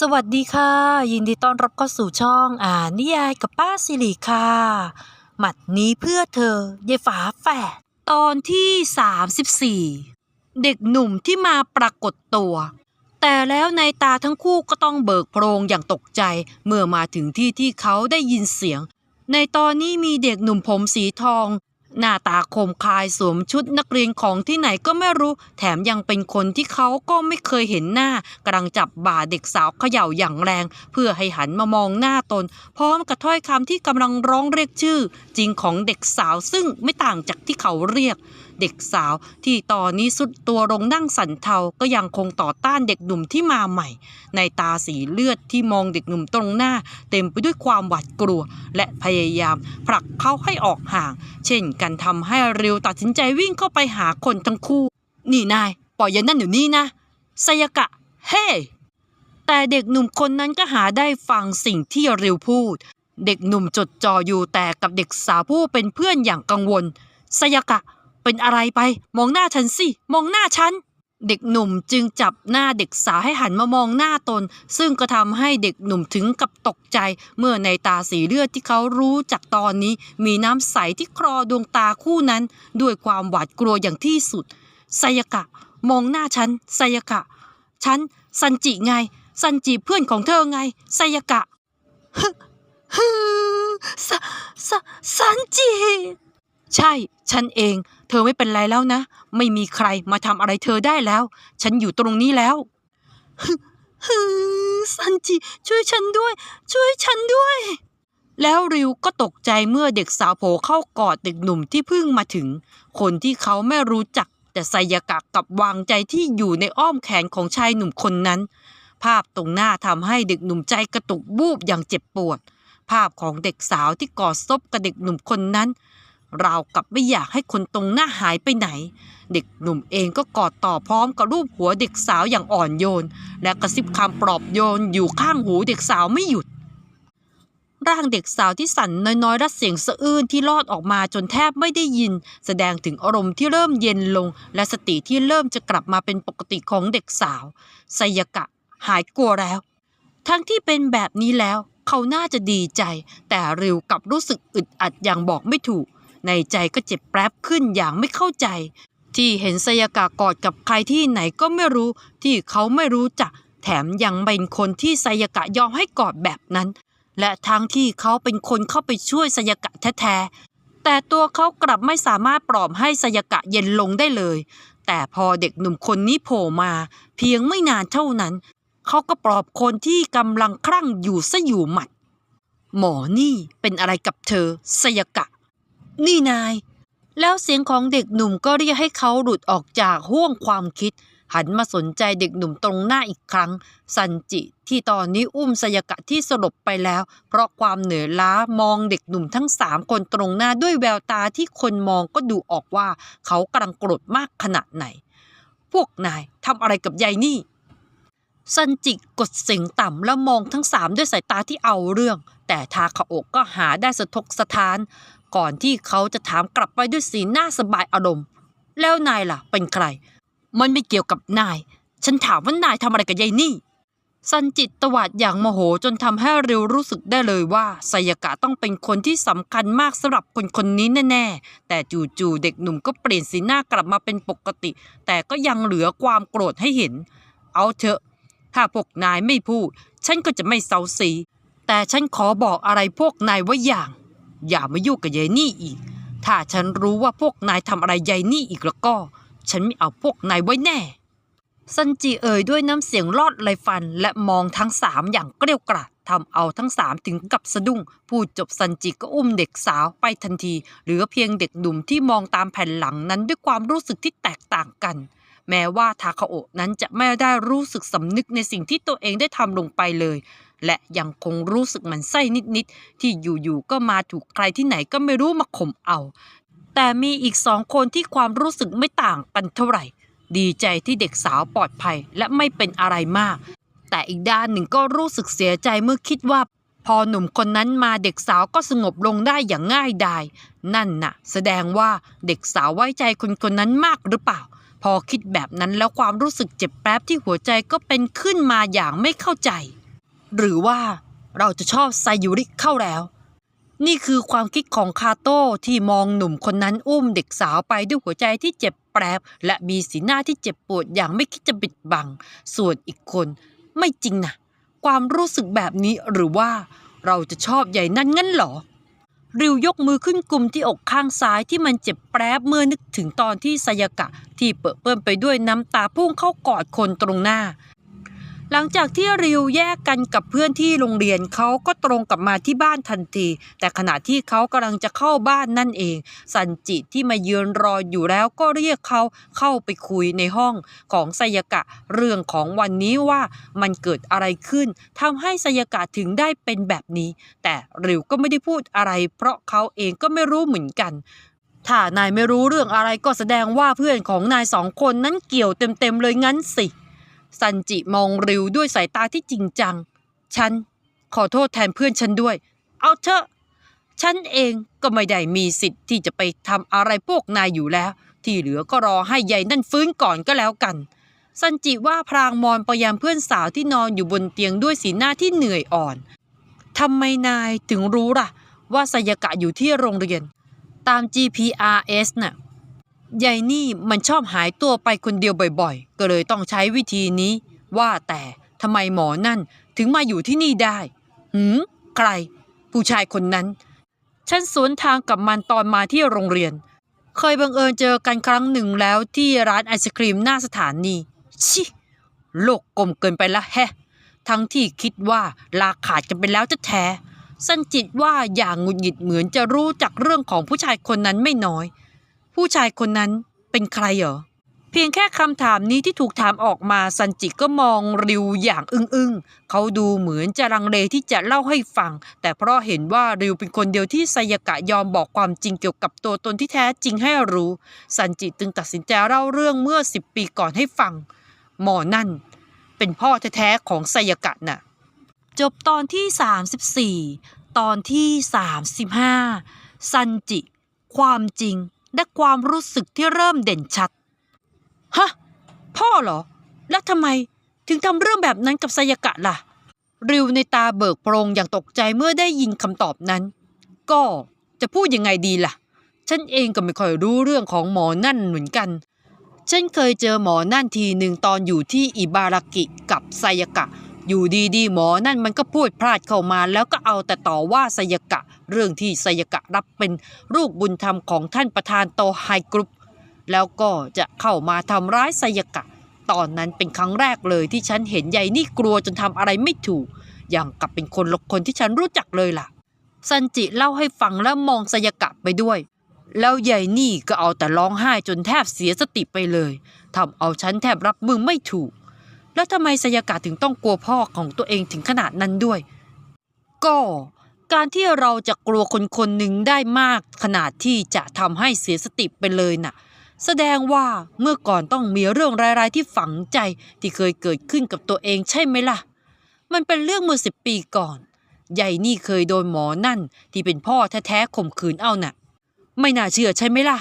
สวัสดีค่ะ ยินดีต้อนรับเข้าสู่ช่องอ่านนิยายกับป้าสิริค่ะ หมัดนี้เพื่อเธอยายฝาแฝดตอนที่ 34 เด็กหนุ่มที่มาปรากฏตัว แต่แล้วในตาทั้งคู่ก็ต้องเบิกโพรงอย่างตกใจ เมื่อมาถึงที่ที่เขาได้ยินเสียง ในตอนนี้มีเด็กหนุ่มผมสีทอง หน้าตาคมคายสวมชุดนักเรียนของที่ไหนก็ไม่รู้ แถมยังเป็นคนที่เขาก็ไม่เคยเห็นหน้ากำลังจับบ่าเด็กสาวเขย่าอย่างแรง เพื่อให้หันมามองหน้าตน พร้อมกับถ้อยคำที่กำลังร้องเรียกชื่อ จริงของเด็กสาวซึ่งไม่ต่างจากที่เขาเรียกเด็กสาวที่ตอนนี้สุดตัวลงนั่งสันเทาก็ยังคงต่อต้านเด็กหนุ่มที่มาใหม่ ในตาสีเลือดที่มองเด็กหนุ่มตรงหน้า เต็มไปด้วยความหวาดกลัว และพยายามผลักเขาให้ออกห่าง เช่นกันทำให้ริวตัดสินใจวิ่งเข้าไปหาคนทั้งคู่ นี่นายปล่อยยันนั่นอยู่นี่นะไซยากะ เฮ้แต่เด็กหนุ่มคนนั้นก็หาได้ฟังสิ่งที่ริวพูด เด็กหนุ่มจดจ่ออยู่แต่กับเด็กสาวผู้เป็นเพื่อนอย่างกังวลไซยากะ เป็นอะไรไป มองหน้าฉันสิ มองหน้าฉัน เด็กหนุ่มจึงจับหน้าเด็กสาวให้หันมามองหน้าตน ซึ่งก็ทำให้เด็กหนุ่มถึงกับตกใจ เมื่อในตาสีเลือดที่เขารู้จากตอนนี้ มีน้ำใสที่คลอดวงตาคู่นั้น ด้วยความหวาดกลัวอย่างที่สุดไซยากะ มองหน้าฉันไซยากะ ฉันซันจิไง ซันจิเพื่อนของเธอไงไซยากะฮึฮึซะซะซันจิ ใช่ ฉันเอง เธอไม่เป็นไรแล้วนะ ไม่มีใครมาทำอะไรเธอได้แล้ว ฉันอยู่ตรงนี้แล้วฮึฮึซันจิช่วยฉันด้วย ช่วยฉันด้วย แล้วริวก็ตกใจเมื่อเด็กสาวโผล่เข้ากอดเด็กหนุ่มที่เพิ่งมาถึง คนที่เขาไม่รู้จัก แต่ไซยากะกับวางใจที่อยู่ในอ้อมแขนของชายหนุ่มคนนั้น ภาพตรงหน้าทำให้เด็กหนุ่มใจกระตุกบูบอย่างเจ็บปวด ภาพของเด็กสาวที่กอดซบกับเด็กหนุ่มคนนั้น ราวกับไม่อยากให้คนตรงหน้าหายไปไหน เด็กหนุ่มเองก็กอดต่อพร้อมกับรูปหัวเด็กสาวอย่างอ่อนโยน และกระซิบคำปลอบโยนอยู่ข้างหูเด็กสาวไม่หยุด ร่างเด็กสาวที่สั่นน้อยๆและเสียงสะอื้นที่ลอดออกมาจนแทบไม่ได้ยิน แสดงถึงอารมณ์ที่เริ่มเย็นลง และสติที่เริ่มจะกลับมาเป็นปกติของเด็กสาวไซยกะหายกลัวแล้ว ทั้งที่เป็นแบบนี้แล้ว เขาน่าจะดีใจ แต่ริวกลับรู้สึกอึดอัดอย่างบอกไม่ถูก ในใจก็เจ็บแปรบขึ้นอย่างไม่เข้าใจ ที่เห็นไซยากะกอดกับใครที่ไหนก็ไม่รู้ ที่เขาไม่รู้จัก แถมยังเป็นคนที่ไซยากะยอมให้กอดแบบนั้น และทั้งที่เขาเป็นคนเข้าไปช่วยไซยากะแท้ๆแต่ตัวเขากลับไม่สามารถปลอบให้ไซยากะเย็นลงได้เลย แต่พอเด็กหนุ่มคนนี้โผล่มา เพียงไม่นานเท่านั้นเขาก็ปลอบคนที่กำลังคลั่งอยู่ซะอยู่หมัด หมอนี่เป็นอะไรกับเธอไซยากะ นี่นาย แล้วเสียงของเด็กหนุ่มก็เรียกให้เขาหลุดออกจากห่วงความคิด หันมาสนใจเด็กหนุ่มตรงหน้าอีกครั้ง สันจิที่ตอนนี้อุ้มสยกะที่สลบไปแล้ว เพราะความเหนื่อยล้ามองเด็กหนุ่มทั้งสามคนตรงหน้าด้วยแววตาที่คนมองก็ดูออกว่า เขากำลังโกรธมากขนาดไหน พวกนายทำอะไรกับยายนี่ซันจิกดเสียงต่ำแล้วมองทั้งสามด้วยสายตาที่เอาเรื่อง แต่ทาคาโอะก็หาได้สะทกสะท้าน ก่อนที่เขาจะถามกลับไปด้วยสีหน้าสบายอารมณ์ แล้วนายล่ะ เป็นใคร มันไม่เกี่ยวกับนาย ฉันถามว่านายทำอะไรกับยายนี่ซันจิตตวาดอย่างโมโหจนทำให้เร็วรู้สึกได้เลยว่าไซยากะต้องเป็นคนที่สำคัญมากสำหรับคนคนนี้แน่ๆ แต่จู่ๆเด็กหนุ่มก็เปลี่ยนสีหน้ากลับมาเป็นปกติ แต่ก็ยังเหลือความโกรธให้เห็น เอาเถอะ ถ้าพวกนายไม่พูด ฉันก็จะไม่เซาสี แต่ฉันขอบอกอะไรพวกนายไว้อย่าง อย่ามายุ่งกับยายนี่อีก ถ้าฉันรู้ว่าพวกนายทำอะไรยายนี่อีกแล้วก็ ฉันไม่เอาพวกนายไว้แน่ ซันจิเอ่ยด้วยน้ำเสียงลอดไหลฟันและมองทั้งสามอย่างเกลียวกราดทำเอาทั้งสามถึงกับสะดุ้ง พูดจบซันจิก็อุ้มเด็กสาวไปทันที เหลือเพียงเด็กหนุ่มที่มองตามแผ่นหลังนั้นด้วยความรู้สึกที่แตกต่างกัน แม้ว่าทาคาโอะนั้นจะไม่ได้รู้สึกสำนึกในสิ่งที่ตัวเองได้ทำลงไปเลย และยังคงรู้สึกหมันไส้นิดๆที่อยู่ๆก็มาถูกใครที่ไหนก็ไม่รู้มาข่มเอา แต่มีอีกสองคนที่ความรู้สึกไม่ต่างกันเท่าไหร่ ดีใจที่เด็กสาวปลอดภัยและไม่เป็นอะไรมาก แต่อีกด้านหนึ่งก็รู้สึกเสียใจเมื่อคิดว่าพอหนุ่มคนนั้นมาเด็กสาวก็สงบลงได้อย่างง่ายดายนั่นน่ะ แสดงว่าเด็กสาวไว้ใจคนคนนั้นมากหรือเปล่า พอคิดแบบนั้นแล้วความรู้สึกเจ็บแป๊บที่หัวใจก็เป็นขึ้นมาอย่างไม่เข้าใจ หรือว่าเราจะชอบไซยุริเข้าแล้ว นี่คือความคิดของคาโต้ที่มองหนุ่มคนนั้นอุ้มเด็กสาวไปด้วยหัวใจที่เจ็บแปรบและมีสีหน้าที่เจ็บปวดอย่างไม่คิดจะบิดบัง ส่วนอีกคน ไม่จริงนะความรู้สึกแบบนี้หรือว่าเราจะชอบใหญ่นั่นงั้นเหรอริวยกมือขึ้นกลุ่มที่อกข้างซ้ายที่มันเจ็บแปรบเมื่อนึกถึงตอนที่สยากะที่เปื้อเปื้อนไปด้วยน้ำตาพุ่งเข้ากอดคนตรงหน้า หลังจากที่ริวแยกกันกับเพื่อนที่โรงเรียนเขาก็ตรงกลับมาที่บ้านทันที แต่ขณะที่เขากำลังจะเข้าบ้านนั่นเองสันจิที่มายืนรออยู่แล้วก็เรียกเขาเข้าไปคุยในห้องของไซยากะเรื่องของวันนี้ว่ามันเกิดอะไรขึ้นทำให้ไซยากะถึงได้เป็นแบบนี้ แต่ริวก็ไม่ได้พูดอะไร เพราะเขาเองก็ไม่รู้เหมือนกันถ้านายไม่รู้เรื่องอะไรก็แสดงว่าเพื่อนของนายสองคนนั้นเกี่ยวเต็มๆเลยงั้นสิ ซันจิมองริวด้วยสายตาที่จริงจัง ฉันขอโทษแทนเพื่อนฉันด้วย เอาเถอะ ฉันเองก็ไม่ได้มีสิทธิ์ที่จะไปทำอะไรพวกนายอยู่แล้ว ที่เหลือก็รอให้ยายนั่นฟื้นก่อนก็แล้วกัน ซันจิว่าพรางมอนไปยังเพื่อนสาวที่นอนอยู่บนเตียงด้วยสีหน้าที่เหนื่อยอ่อนทำไมนายถึงรู้ล่ะ ว่าสยกะอยู่ที่โรงเรียน ตาม GPRS น่ะ ยายนี่มันชอบหายตัวไปคนเดียวบ่อยๆ ก็เลยต้องใช้วิธีนี้ ว่าแต่ทำไมหมอนั่นถึงมาอยู่ที่นี่ได้ หืม ใคร ผู้ชายคนนั้น ฉันสวนทางกับมันตอนมาที่โรงเรียน เคยบังเอิญเจอกันครั้งหนึ่งแล้วที่ร้านไอศครีมหน้าสถานี ชิโลกกลมเกินไปละแฮะ ทั้งที่คิดว่าลาขาดกันไปแล้วจะแท้สันจิตว่าอย่างหงุดหงิดเหมือนจะรู้จักเรื่องของผู้ชายคนนั้นไม่น้อย ผู้ชายคนนั้นเป็นใครเหรอ เพียงแค่คำถามนี้ที่ถูกถามออกมาซันจิก็มองริวอย่างอึ้งๆ เขาดูเหมือนจะลังเลที่จะเล่าให้ฟัง แต่เพราะเห็นว่าริวเป็นคนเดียวที่ไซยากะยอมบอกความจริงเกี่ยวกับตัวตนที่แท้จริงให้รู้ ซันจิจึงตัดสินใจเล่าเรื่องเมื่อสิบปีก่อนให้ฟัง หมอนั่น เป็นพ่อแท้ๆของไซยากะน่ะ จบตอนที่ 34 ตอนที่ 35ซันจิ ความจริง และความรู้สึกที่เริ่มเด่นชัด ฮะ พ่อเหรอ แล้วทำไมถึงทำเรื่องแบบนั้นกับไซยากะล่ะ ริวในตาเบิกโปรงอย่างตกใจเมื่อได้ยินคำตอบนั้น ก็จะพูดยังไงดีล่ะ ฉันเองก็ไม่ค่อยรู้เรื่องของหมอนั่นเหมือนกัน ฉันเคยเจอหมอนั่นทีหนึ่งตอนอยู่ที่อิบารากิกับไซยากะ อยู่ดีๆ หมอนั่นมันก็พูดพลาดเข้ามาแล้วก็เอาแต่ต่อว่าไซยากะ เรื่องที่ไซยกะรับเป็นลูกบุญธรรมของท่านประธานโตไฮกรุ๊ปแล้วก็จะเข้ามาทำร้ายไซยกะ ตอนนั้นเป็นครั้งแรกเลยที่ฉันเห็นยายนี่กลัวจนทำอะไรไม่ถูก อย่างกับเป็นคนละคนที่ฉันรู้จักเลยล่ะ ซันจิเล่าให้ฟังแล้วมองไซยกะไปด้วย แล้วยายนี่ก็เอาแต่ร้องไห้จนแทบเสียสติไปเลยทำเอาฉันแทบรับมือไม่ถูก แล้วทำไมไซยกะถึงต้องกลัวพ่อของตัวเองถึงขนาดนั้นด้วย ก็ การที่เราจะกลัวคนคนหนึ่งได้มาก ขนาดที่จะทำให้เสียสติไปเลยน่ะ แสดงว่าเมื่อก่อนต้องมีเรื่องร้ายๆที่ฝังใจที่เคยเกิดขึ้นกับตัวเองใช่ไหมล่ะ มันเป็นเรื่องเมื่อสิบปีก่อนใหญ่นี่เคยโดนหมอนั่น ที่เป็นพ่อแท้ๆข่มขืนเอาน่ะ ไม่น่าเชื่อใช่ไหมล่ะ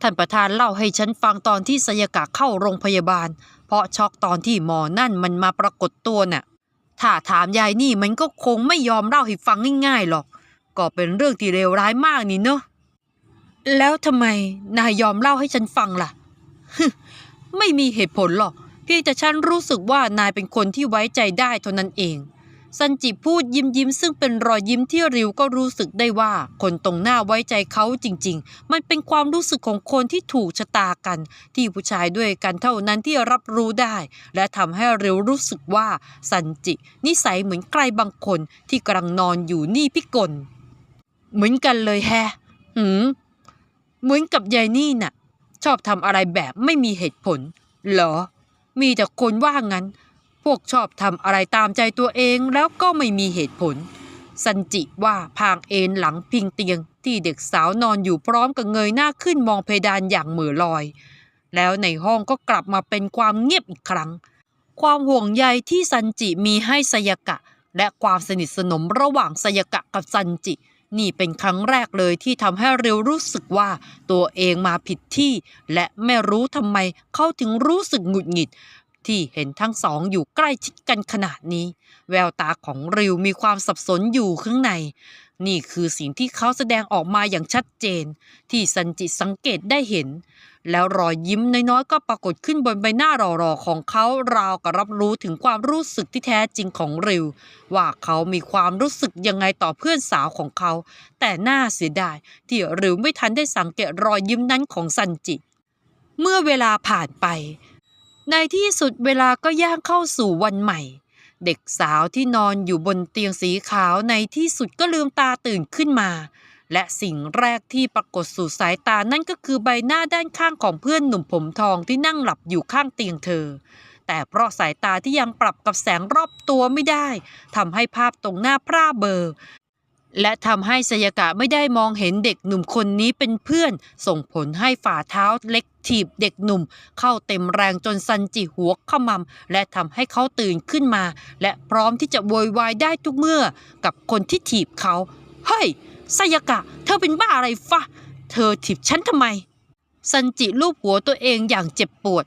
ท่านประธานเล่าให้ฉันฟังตอนที่สยากะเข้าโรงพยาบาล เพราะช็อกตอนที่หมอนั่นมันมาปรากฏตัวน่ะ ถ้าถามยายนี่มันก็คงไม่ยอมเล่าให้ฟังง่ายๆหรอก ก็เป็นเรื่องที่เลวร้ายมากนี่เนอะแล้วทำไมนายยอมเล่าให้ฉันฟังล่ะ ไม่มีเหตุผลหรอก เพียงแต่ฉันรู้สึกว่านายเป็นคนที่ไว้ใจได้เท่านั้นเอง ซันจิพูดยิ้มยิ้มซึ่งเป็นรอยยิ้มที่ริวก็รู้สึกได้ว่า คนตรงหน้าไว้ใจเขาจริง ๆ มันเป็นความรู้สึกของคนที่ถูกชะตากัน ที่ผู้ชายด้วยกันเท่านั้นที่รับรู้ได้ และทำให้ริวรู้สึกว่าซันจินิสัยเหมือนใครบางคนที่กำลังนอนอยู่นี่พิกล เหมือนกันเลยแฮะหืมเหมือนกับยายนี่น่ะ ชอบทำอะไรแบบไม่มีเหตุผล เหรอ มีแต่คนว่างั้น วกชอบทำอะไรตามใจตัวเองแล้วก็ไม่มีเหตุผล สันจิว่าพางเอนหลังพิงเตียงที่เด็กสาวนอนอยู่พร้อมกับเงยหน้าขึ้นมองเพดานอย่างเหม่อลอย แล้วในห้องก็กลับมาเป็นความเงียบอีกครั้ง ความห่วงใยที่ซันจิมีให้สยกะ และความสนิทสนมระหว่างสยกะกับซันจิ นี่เป็นครั้งแรกเลยที่ทำให้เร็วรู้สึกว่าตัวเองมาผิดที่ และไม่รู้ทำไมเขาถึงรู้สึกหงุดหงิด ที่เห็นทั้งสองอยู่ใกล้ชิดกันขนาดนี้ แววตาของริวมีความสับสนอยู่ข้างใน นี่คือสิ่งที่เขาแสดงออกมาอย่างชัดเจน ที่ซันจิสังเกตได้เห็น แล้วรอยยิ้มน้อยๆก็ปรากฏขึ้นบนใบหน้าหล่อๆของเขาราวกับรับรู้ถึงความรู้สึกที่แท้จริงของริว ว่าเขามีความรู้สึกยังไงต่อเพื่อนสาวของเขา แต่น่าเสียดายที่ริวไม่ทันได้สังเกตรอยยิ้มนั้นของซันจิเมื่อเวลาผ่านไป ในที่สุดเวลาก็ย่างเข้าสู่วันใหม่ เด็กสาวที่นอนอยู่บนเตียงสีขาวในที่สุดก็ลืมตาตื่นขึ้นมา และสิ่งแรกที่ปรากฏสู่สายตานั่นก็คือใบหน้าด้านข้างของเพื่อนหนุ่มผมทองที่นั่งหลับอยู่ข้างเตียงเธอ แต่เพราะสายตาที่ยังปรับกับแสงรอบตัวไม่ได้ทำให้ภาพตรงหน้าพร่าเบลอและทำให้สยากะไม่ได้มองเห็นเด็กหนุ่มคนนี้เป็นเพื่อน ส่งผลให้ฝ่าเท้าเล็ก ถีบเด็กหนุ่ม เข้าเต็มแรงจนซันจิหัวขมำและทำให้เขาตื่นขึ้นมา และพร้อมที่จะโวยวายได้ทุกเมื่อ กับคนที่ถีบเขาเฮ้ยสยากะ เธอเป็นบ้าอะไรฟะเธอถีบฉันทำไมซันจิลูบหัวตัวเองอย่างเจ็บปวด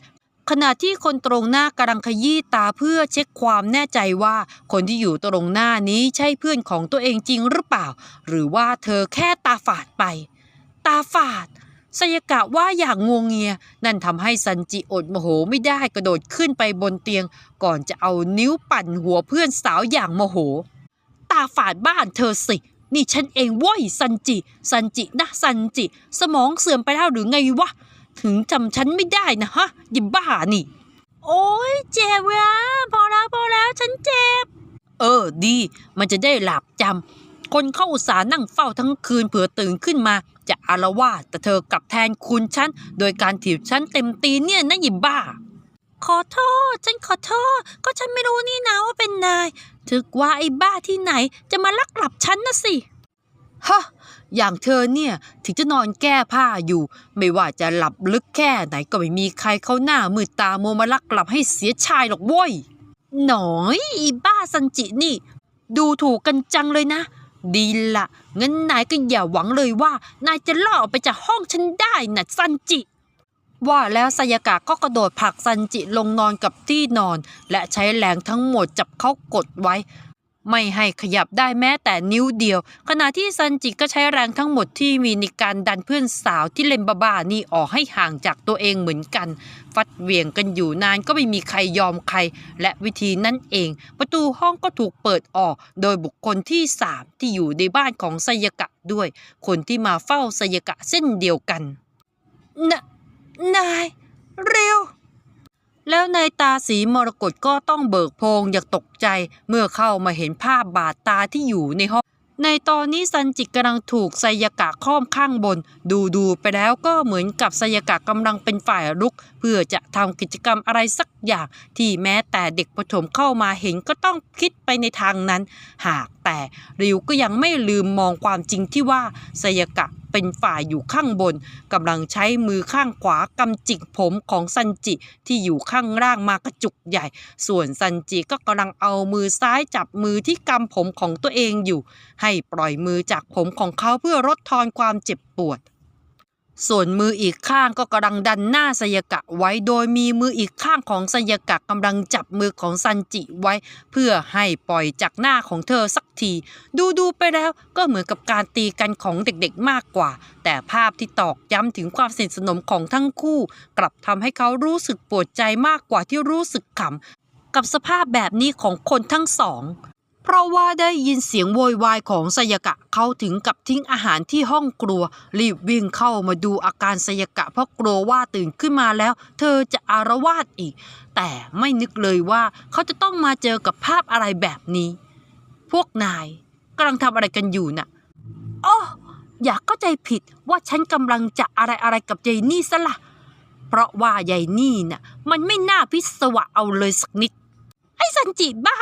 ขณะที่คนตรงหน้ากำลังขยี้ตาเพื่อเช็คความแน่ใจว่า คนที่อยู่ตรงหน้านี้ใช่เพื่อนของตัวเองจริงหรือเปล่า หรือว่าเธอแค่ตาฝาดไป ตาฝาด สยกะว่าอย่างงวงเงีย นั่นทำให้ซันจิอดโมโหไม่ได้กระโดดขึ้นไปบนเตียง ก่อนจะเอานิ้วปั่นหัวเพื่อนสาวอย่างโมโห ตาฝาดบ้านเธอสิ นี่ฉันเองเว้ยซันจิ ซันจินะซันจิ สมองเสื่อมไปแล้วหรือไงวะ ถึงจำฉันไม่ได้นะฮะยิบบ้านี่ โอ้ยเจ็บนะพอแล้วพอแล้วฉันเจ็บ เออดี มันจะได้หลับจำคนเข้าอุตสาห์นั่งเฝ้าทั้งคืนเผื่อตื่นขึ้นมา จะอารวาสแต่เธอกลับแทนคุณฉัน โดยการถีบฉันเต็มตีเนี่ยนะยิบบ้า ขอโทษ ฉันขอโทษ ก็ฉันไม่รู้นี่นะว่าเป็นนาย ถึกว่าไอ้บ้าที่ไหนจะมาลักหลับฉันนะสิฮะอย่างเธอเนี่ยถึงจะนอนแก้ผ้าอยู่ ไม่ว่าจะหลับลึกแค่ไหนก็ไม่มีใครเข้าหน้ามืดตาโมมาลักหลับให้เสียชายหรอกโว้ยหน่อยอีบ้าซันจินี่ ดูถูกกันจังเลยนะ ดีละงั้นนายก็อย่าหวังเลยว่า นายจะล่อออกไปจากห้องฉันได้นะซันจิ ว่าแล้วสยากะก็กระโดดผลักซันจิลงนอนกับที่นอน และใช้แรงทั้งหมดจับเขากดไว้ ไม่ให้ขยับได้แม้แต่นิ้วเดียว ขณะที่ซันจิก็ใช้แรงทั้งหมดที่มีในการดันเพื่อนสาวที่เล่นบ้าๆนี่ออกให้ห่างจากตัวเองเหมือนกัน ฟัดเวียงกันอยู่นานก็ไม่มีใครยอมใคร และวิธีนั่นเอง ประตูห้องก็ถูกเปิดออก โดยบุคคลที่สามที่อยู่ในบ้านของไซยกะด้วย คนที่มาเฝ้าไซยกะเส้นเดียวกันนะนายเร็ว แล้วนายตาสีมรกตก็ต้องเบิกโพงอย่างตกใจ เมื่อเข้ามาเห็นภาพบาดตาที่อยู่ในห้อง ในตอนนี้ซันจิกำลังถูกไซยากะค้อมข้างบน ดูดูๆไปแล้วก็เหมือนกับไซยากะกำลังเป็นฝ่ายลุก เพื่อจะทำกิจกรรมอะไรสักอย่าง ที่แม้แต่เด็กประถมเข้ามาเห็นก็ต้องคิดไปในทางนั้น หากแต่ริวก็ยังไม่ลืมมองความจริงที่ว่าไซยากะเป็นฝ่ายอยู่ข้างบนกำลังใช้มือข้างขวากำจิกผมของซันจิที่อยู่ข้างล่างมากระจุกใหญ่ ส่วนซันจิก็กำลังเอามือซ้ายจับมือที่กำผมของตัวเองอยู่ ให้ปล่อยมือจากผมของเขาเพื่อลดทอนความเจ็บปวด ส่วนมืออีกข้างก็กำลังดันหน้าไซยากะไว้ โดยมีมืออีกข้างของไซยากะกำลังจับมือของซันจิไว้ เพื่อให้ปล่อยจากหน้าของเธอสักที ดูดูๆไปแล้วก็เหมือนกับการตีกันของเด็กๆมากกว่า แต่ภาพที่ตอกย้ำถึงความสนิทสนมของทั้งคู่ กลับทำให้เขารู้สึกปวดใจมากกว่าที่รู้สึกขำกับสภาพแบบนี้ของคนทั้งสอง เพราะว่าได้ยินเสียงโวยวายของไซยากะเขาถึงกับทิ้งอาหารที่ห้องครัว รีบวิ่งเข้ามาดูอาการไซยากะเพราะกลัวว่าตื่นขึ้นมาแล้ว เธอจะอารวาสอีก แต่ไม่นึกเลยว่าเขาจะต้องมาเจอกับภาพอะไรแบบนี้ พวกนายกำลังทำอะไรกันอยู่น่ะอ๋ออย่าเข้าใจผิดว่าฉันกำลังจะอะไรอะไรกับยายนี่ซะละเพราะว่ายายนี่น่ะมันไม่น่าพิศวะเอาเลยสักนิด ไอ้สันจิบ้า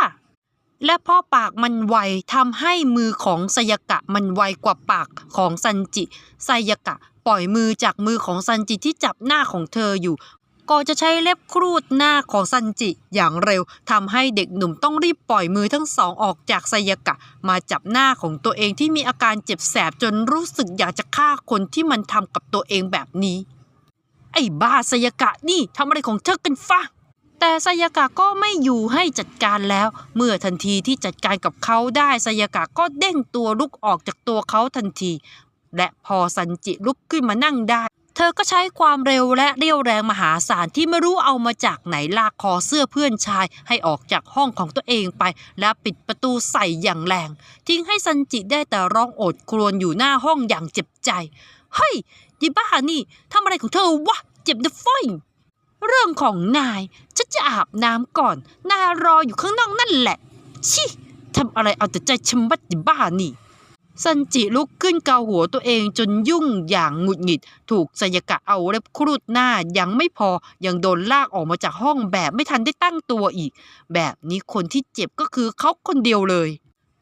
และเพ่อปากมันไวทำให้มือของไซยกะมันไวกว่าปากของซันจิไซยกะปล่อยมือจากมือของซันจิที่จับหน้าของเธออยู่ก็จะใช้เล็บครูดหน้าของซันจิอย่างเร็วทำให้เด็กหนุ่มต้องรีบปล่อยมือทั้งสองออกจากไซยากะ มาจับหน้าของตัวเองที่มีอาการเจ็บแสบจนรู้สึกอยากจะฆ่าคนที่มันทำกับตัวเองแบบนี้ ไอ้บ้าไซยากะนี่ทำอะไรของเธอกันฟะ แต่ไซยากะก็ไม่อยู่ให้จัดการแล้ว เมื่อทันทีที่จัดการกับเขาได้ไซยากะก็เด้งตัวลุกออกจากตัวเขาทันที และพอซันจิลุกขึ้นมานั่งได้ เธอก็ใช้ความเร็วและเรี่ยวแรงมหาศาลที่ไม่รู้เอามาจากไหนลากคอเสื้อเพื่อนชาย ให้ออกจากห้องของตัวเองไป และปิดประตูใส่อย่างแรง ทิ้งให้ซันจิได้แต่ร้องโอดครวญอยู่หน้าห้องอย่างเจ็บใจเฮ้ยยีบ้านี่ทำอะไรของเธอวะเจ็บนะฟ้อย เรื่องของนาย ฉันจะอาบน้ำก่อน นายรออยู่ข้างนอกนั่นแหละ ชิทำอะไรเอาแต่ใจชะมัดยีบ้านี่ ซันจิลุกขึ้นเกาหัวตัวเองจนยุ่งอย่างหงุดหงิด ถูกไซยกะเอาเล็บครูดหน้ายังไม่พอ ยังโดนลากออกมาจากห้องแบบไม่ทันได้ตั้งตัวอีก แบบนี้คนที่เจ็บก็คือเขาคนเดียวเลย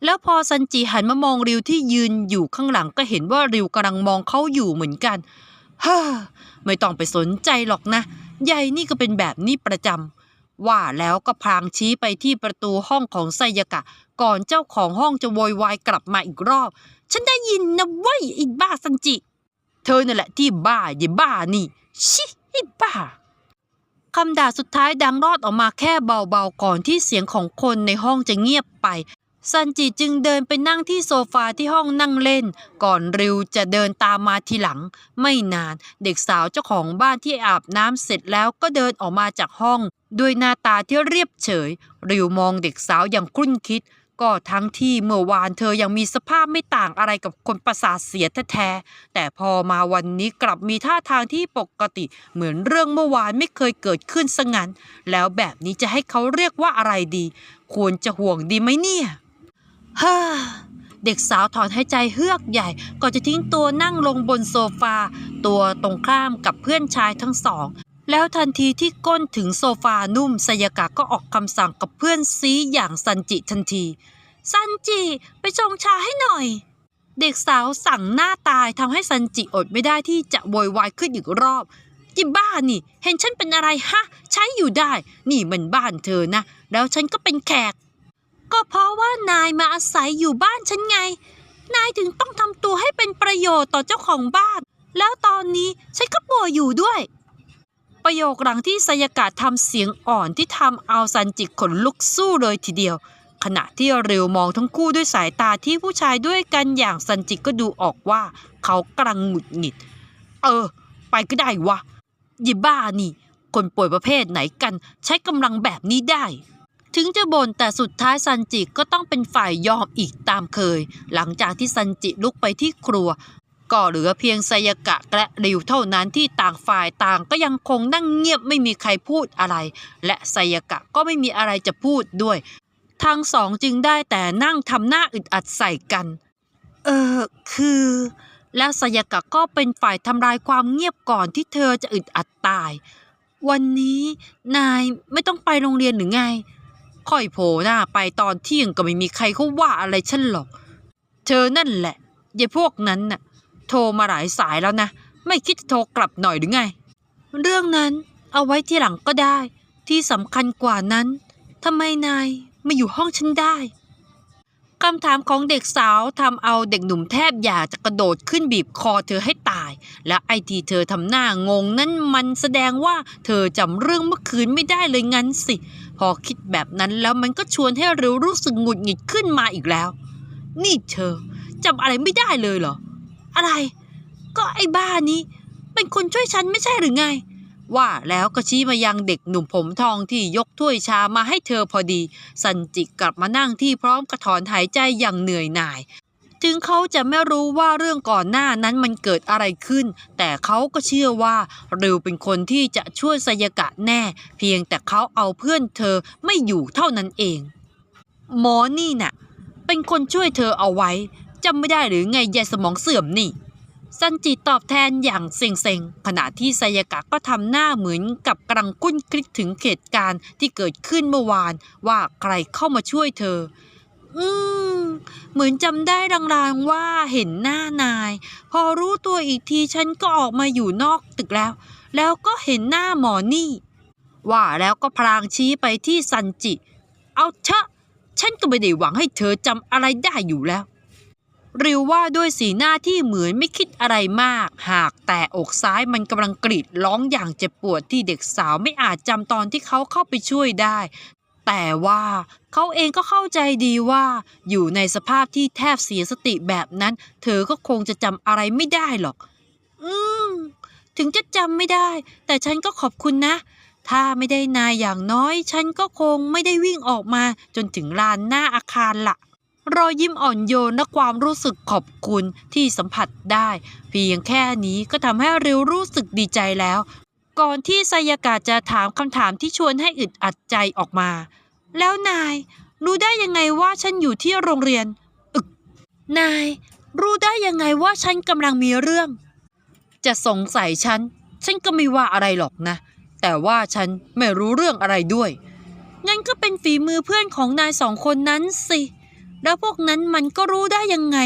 แล้วพอซันจิหันมามองริวที่ยืนอยู่ข้างหลังก็เห็นว่าริวกำลังมองเขาอยู่เหมือนกันเฮ่าไม่ต้องไปสนใจหรอกนะ ยายนี่ก็เป็นแบบนี้ประจำว่าแล้วก็พลางชี้ไปที่ประตูห้องของไซยากะ ก่อนเจ้าของห้องจะโวยวายกลับมาอีกรอบ ฉันได้ยินนะเว้ยไอ้บ้าซันจิ เธอนั่นแหละที่บ้าอย่าบ้านี่ ชิไอ้บ้าคำด่าสุดท้ายดังรอดออกมาแค่เบาๆก่อนที่เสียงของคนในห้องจะเงียบไป ซันจิจึงเดินไปนั่งที่โซฟาที่ห้องนั่งเล่น ก่อนริวจะเดินตามมาทีหลัง ไม่นานเด็กสาวเจ้าของบ้านที่อาบน้ำเสร็จแล้วก็เดินออกมาจากห้อง ด้วยหน้าตาที่เรียบเฉย ริวมองเด็กสาวอย่างครุ่นคิด ก็ทั้งที่เมื่อวานเธอยังมีสภาพไม่ต่างอะไรกับคนประสาทเสียแท้ๆแต่พอมาวันนี้กลับมีท่าทางที่ปกติ เหมือนเรื่องเมื่อวานไม่เคยเกิดขึ้นซะงั้นแล้วแบบนี้จะให้เขาเรียกว่าอะไรดี ควรจะห่วงดีไหมเนี่ย ฮ่าเด็กสาวถอนหายใจเฮือกใหญ่ก่อนจะทิ้งตัวนั่งลงบนโซฟา ตัวตรงข้ามกับเพื่อนชายทั้งสอง แล้วทันทีที่ก้นถึงโซฟานุ่มสยากะก็ออกคำสั่งกับเพื่อนซีอย่างซันจิทันที ซันจิ ไปชงชาให้หน่อย เด็กสาวสั่งหน้าตายทำให้ซันจิอดไม่ได้ที่จะโวยวายขึ้นอีกรอบจิบ้านี่ เห็นฉันเป็นอะไรฮะ ใช้อยู่ได้ นี่มันบ้านเธอนะ แล้วฉันก็เป็นแขก ก็เพราะว่านายมาอาศัยอยู่บ้านฉันไง นายถึงต้องทำตัวให้เป็นประโยชน์ต่อเจ้าของบ้าน แล้วตอนนี้ฉันก็ป่วยอยู่ด้วย ประโยคหลังที่สยากาศทำเสียงอ่อนที่ทำเอาซันจิขนลุกสู้เลยทีเดียว ขณะที่เร็วมองทั้งคู่ด้วยสายตาที่ผู้ชายด้วยกันอย่างซันจิก็ดูออกว่า เขากำลังหงุดหงิด เออ ไปก็ได้วะยิบ้านี่ คนป่วยประเภทไหนกัน ใช้กำลังแบบนี้ได้ ถึงจะบ่นแต่สุดท้ายซันจิก็ต้องเป็นฝ่ายยอมอีกตามเคย หลังจากที่ซันจิลุกไปที่ครัว ก็เหลือเพียงไซยากะและริวเท่านั้นที่ต่างฝ่ายต่างก็ยังคงนั่งเงียบไม่มีใครพูดอะไร และไซยากะก็ไม่มีอะไรจะพูดด้วย ทั้งสองจึงได้แต่นั่งทำหน้าอึดอัดใส่กัน เออคือ แล้วไซยากะก็เป็นฝ่ายทำลายความเงียบก่อนที่เธอจะอึดอัดตายวันนี้นายไม่ต้องไปโรงเรียนหรือไง ค่อยโผล่หน้าไปตอนเที่ยงก็ไม่มีใครเขาว่าอะไรฉันหรอก เธอนั่นแหละยายพวกนั้นน่ะ โทรมาหลายสายแล้วนะ ไม่คิดจะโทรกลับหน่อยหรือไง เรื่องนั้นเอาไว้ที่หลังก็ได้ ที่สำคัญกว่านั้นทำไมนายไม่อยู่ห้องฉันได้คำถามของเด็กสาวทำเอาเด็กหนุ่มแทบอยากจะกระโดดขึ้นบีบคอเธอให้ตาย และไอที่เธอทำหน้างงนั่นมันแสดงว่าเธอจำเรื่องเมื่อคืนไม่ได้เลยงั้นสิ พอคิดแบบนั้นแล้วมันก็ชวนให้เรารู้สึกหงุดหงิดขึ้นมาอีกแล้ว นี่เธอจำอะไรไม่ได้เลยเหรอ อะไร ก็ไอ้บ้านี้ เป็นคนช่วยฉันไม่ใช่หรือไง ว่าแล้วก็ชี้มายังเด็กหนุ่มผมทองที่ยกถ้วยชามาให้เธอพอดี สันจิกลับมานั่งที่พร้อมกระถอนหายใจอย่างเหนื่อยหน่าย ถึงเขาจะไม่รู้ว่าเรื่องก่อนหน้านั้นมันเกิดอะไรขึ้น แต่เขาก็เชื่อว่าร็วเป็นคนที่จะช่วยสยกะแน่ เพียงแต่เขาเอาเพื่อนเธอไม่อยู่เท่านั้นเอง หมอนี่น่ะ เป็นคนช่วยเธอเอาไว้จำไม่ได้หรือไงยายสมองเสื่อมนี่ซันจิตอบแทนอย่างเซ็งๆ ขณะที่ไซยากะก็ทำหน้าเหมือนกับกำลังกุ้นคิดถึงเหตุการณ์ที่เกิดขึ้นเมื่อวานว่าใครเข้ามาช่วยเธอ อืม เหมือนจำได้รางๆว่าเห็นหน้านาย พอรู้ตัวอีกทีฉันก็ออกมาอยู่นอกตึกแล้ว แล้วก็เห็นหน้าหมอนี่ ว่าแล้วก็พลางชี้ไปที่ซันจิ เอาเถอะ ฉันก็ไม่ได้หวังให้เธอจำอะไรได้อยู่แล้ว ริวว่าด้วยสีหน้าที่เหมือนไม่คิดอะไรมาก หากแต่อกซ้ายมันกำลังกรีดร้องอย่างเจ็บปวดที่เด็กสาวไม่อาจจำตอนที่เขาเข้าไปช่วยได้ แต่ว่า เขาเองก็เข้าใจดีว่า อยู่ในสภาพที่แทบเสียสติแบบนั้น เธอก็คงจะจำอะไรไม่ได้หรอก อืม ถึงจะจำไม่ได้ แต่ฉันก็ขอบคุณนะ ถ้าไม่ได้นายอย่างน้อย ฉันก็คงไม่ได้วิ่งออกมาจนถึงลานหน้าอาคารละรอยยิ้มอ่อนโยนและความรู้สึกขอบคุณที่สัมผัสได้ เพียงแค่นี้ก็ทำให้ริวรู้สึกดีใจแล้ว ก่อนที่ไซยากะจะถามคำถามที่ชวนให้อึดอัดใจออกมา แล้วนายรู้ได้ยังไงว่าฉันอยู่ที่โรงเรียน อึก นาย รู้ได้ยังไงว่าฉันกำลังมีเรื่อง จะสงสัยฉัน ฉันก็ไม่ว่าอะไรหรอกนะ แต่ว่าฉันไม่รู้เรื่องอะไรด้วย งั้นก็เป็นฝีมือเพื่อนของนายสองคนนั้นสิ แล้วพวกนั้นมันก็รู้ได้ยังไง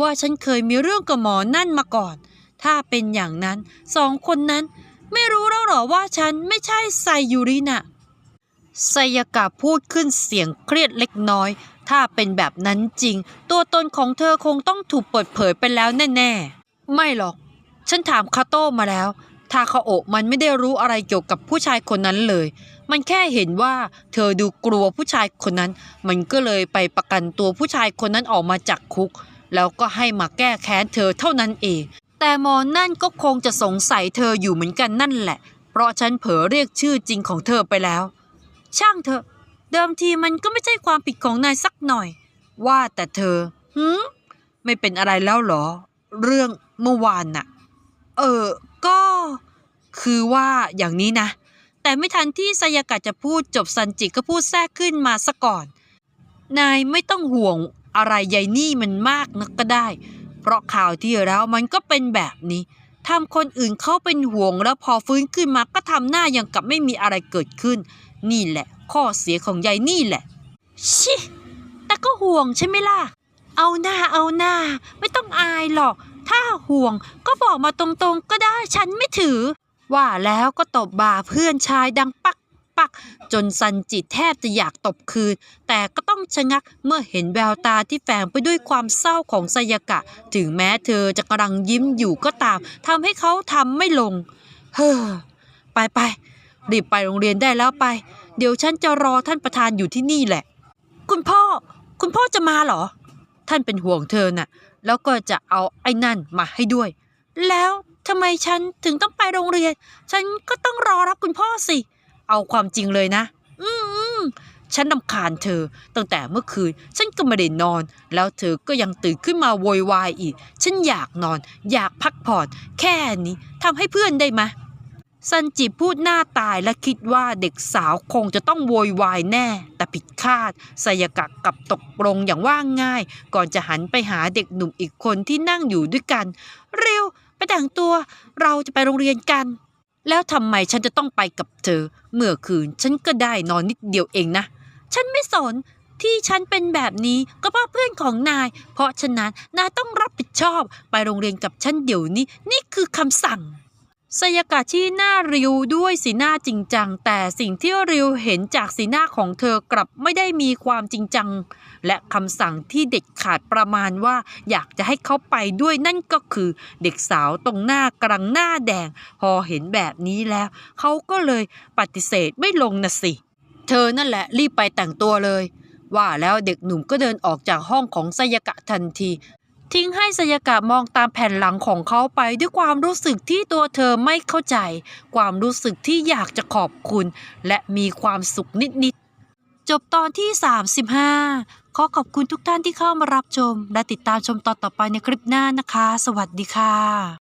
ว่าฉันเคยมีเรื่องกับหมอนั่นมาก่อน ถ้าเป็นอย่างนั้นสองคนนั้น ไม่รู้แล้วหรอว่าฉันไม่ใช่ไซยูริน่ะ ไซยากะพูดขึ้นเสียงเครียดเล็กน้อย ถ้าเป็นแบบนั้นจริง ตัวตนของเธอคงต้องถูกเปิดเผยไปแล้วแน่ๆ ไม่หรอก ฉันถามคาโต้มาแล้ว ทาคาโอะมันไม่ได้รู้อะไรเกี่ยวกับผู้ชายคนนั้นเลย มันแค่เห็นว่า เธอดูกลัวผู้ชายคนนั้น มันก็เลยไปประกันตัวผู้ชายคนนั้นออกมาจากคุก แล้วก็ให้มาแก้แค้นเธอเท่านั้นเอง แต่หมอนั่นก็คงจะสงสัยเธออยู่เหมือนกันนั่นแหละ เพราะฉันเผลอเรียกชื่อจริงของเธอไปแล้ว ช่างเถอะ เดิมทีมันก็ไม่ใช่ความผิดของนายสักหน่อย ว่าแต่เธอหืมไม่เป็นอะไรแล้วหรอ เรื่องเมื่อวานน่ะ เออ ก็ คือว่าอย่างนี้นะ แต่ไม่ทันที่ไซยากะจะพูดจบซันจิก็พูดแทรกขึ้นมาซะก่อน นายไม่ต้องห่วงอะไรยายนี่มันมากนักก็ได้ เพราะข่าวที่แล้วมันก็เป็นแบบนี้ทำคนอื่นเขาเป็นห่วงแล้วพอฟื้นขึ้นมาก็ทำหน้าอย่างกับไม่มีอะไรเกิดขึ้น นี่แหละ ข้อเสียของยายนี่แหละ ชิ แต่ก็ห่วงใช่ไหมล่ะ เอาหน้าเอาหน้า ไม่ต้องอายหรอก ถ้าห่วงก็บอกมาตรงๆก็ได้ฉันไม่ถือ ว่าแล้วก็ตบบ่าเพื่อนชายดังปักปัก จนซันจิแทบจะอยากตบคืน แต่ก็ต้องชะงักเมื่อเห็นแววตาที่แฝงไปด้วยความเศร้าของไซยากะ ถึงแม้เธอจะกำลังยิ้มอยู่ก็ตามทำให้เขาทำไม่ลง เฮ้อไปไป รีบไปโรงเรียนได้แล้วไป เดี๋ยวฉันจะรอท่านประธานอยู่ที่นี่แหละ คุณพ่อ คุณพ่อจะมาเหรอ ท่านเป็นห่วงเธอน่ะ แล้วก็จะเอาไอ้นั่นมาให้ด้วย แล้วทำไมฉันถึงต้องไปโรงเรียน ฉันก็ต้องรอรับคุณพ่อสิ เอาความจริงเลยนะอืมอืมฉันนำคาญเธอ ตั้งแต่เมื่อคืน ฉันก็ไม่ได้นอน แล้วเธอก็ยังตื่นขึ้นมาโวยวายอีก ฉันอยากนอน อยากพักผ่อน แค่นี้ทำให้เพื่อนได้ไหม ซันจิพูดหน้าตายและคิดว่าเด็กสาวคงจะต้องโวยวายแน่ แต่ผิดคาดไซยากะกับตกลงอย่างว่าง่าย ก่อนจะหันไปหาเด็กหนุ่มอีกคนที่นั่งอยู่ด้วยกัน เร็ว ไปแต่งตัวเราจะไปโรงเรียนกัน แล้วทำไมฉันจะต้องไปกับเธอ เมื่อคืนฉันก็ได้นอนนิดเดียวเองนะ ฉันไม่สนที่ฉันเป็นแบบนี้ก็เพราะเพื่อนของนาย เพราะฉะนั้นนายต้องรับผิดชอบไปโรงเรียนกับฉันเดี๋ยวนี้นี่คือคำสั่ง สยากาที่หน้าริวด้วยสีหน้าจริงจัง แต่สิ่งที่ริวเห็นจากสีหน้าของเธอกลับไม่ได้มีความจริงจัง และคำสั่งที่เด็ดขาดประมาณว่าอยากจะให้เขาไปด้วยนั่นก็คือเด็กสาวตรงหน้ากลังหน้าแดง พอเห็นแบบนี้แล้ว เขาก็เลยปฏิเสธไม่ลงนะสิ เธอนั่นแหละรีบไปแต่งตัวเลย ว่าแล้วเด็กหนุ่มก็เดินออกจากห้องของสยากะทันที ทิ้งให้สยากะมองตามแผ่นหลังของเขาไปด้วยความรู้สึกที่ตัวเธอไม่เข้าใจ ความรู้สึกที่อยากจะขอบคุณ และมีความสุขนิดๆ จบตอนที่ 35 ขอขอบคุณทุกท่านที่เข้ามารับชม และติดตามชมตอนต่อไปในคลิปหน้านะคะ สวัสดีค่ะ